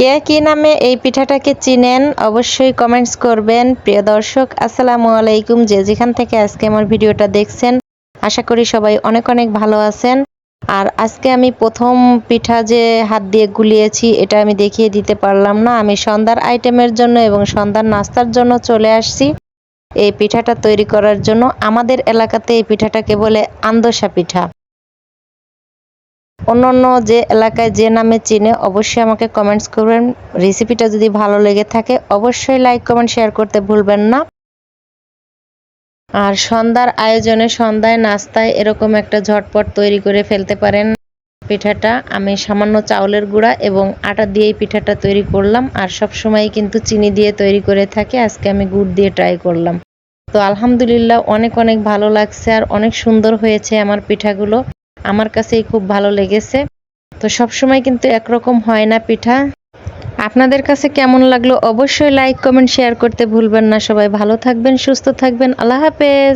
কে কি নামে এই পিঠাটাকে চিনেন অবশ্যই কমেন্টস করবেন। প্রিয় দর্শক, আসসালামু আলাইকুম। যে যেখান থেকে আজকে আমার ভিডিওটা দেখছেন, আশা করি সবাই অনেক অনেক ভালো আছেন। আর আজকে আমি প্রথম পিঠা যে হাত দিয়ে গুলিয়েছি, এটা আমি দেখিয়ে দিতে পারলাম না। আমি সন্ধ্যার আইটেমের জন্য এবং সন্ধ্যার নাস্তার জন্য চলে আসছি। এই পিঠাটা তৈরি করার জন্য আমাদের এলাকাতে এই পিঠাটাকে বলে আন্দোসা পিঠা। অন্য অন্য যে এলাকায় যে নামে চিনে, অবশ্যই আমাকে কমেন্টস করবেন। রেসিপিটা যদি ভালো লেগে থাকে, অবশ্যই লাইক কমেন্ট শেয়ার করতে ভুলবেন না। আর সন্ধ্যার আয়োজনে সন্ধ্যায় নাস্তায় এরকম একটা ঝটপট তৈরি করে ফেলতে পারেন পিঠাটা। আমি সামান্য চাউলের গুঁড়া এবং আটা দিয়েই পিঠাটা তৈরি করলাম। আর সব সময় কিন্তু চিনি দিয়ে তৈরি করে থাকে। আজকে আমি গুড় দিয়ে ট্রাই করলাম। তো আলহামদুলিল্লাহ অনেক অনেক ভালো লাগছে আর অনেক সুন্দর হয়েছে আমার পিঠাগুলো। আমার কাছেই খুব ভালো লেগেছে। তো সবসময় কিন্তু একরকম হয় না পিঠা। আপনাদের কাছে কেমন লাগল অবশ্যই লাইক কমেন্ট শেয়ার করতে ভুলবেন না। সবাই ভালো থাকবেন, সুস্থ থাকবেন। আল্লাহ হাফেজ।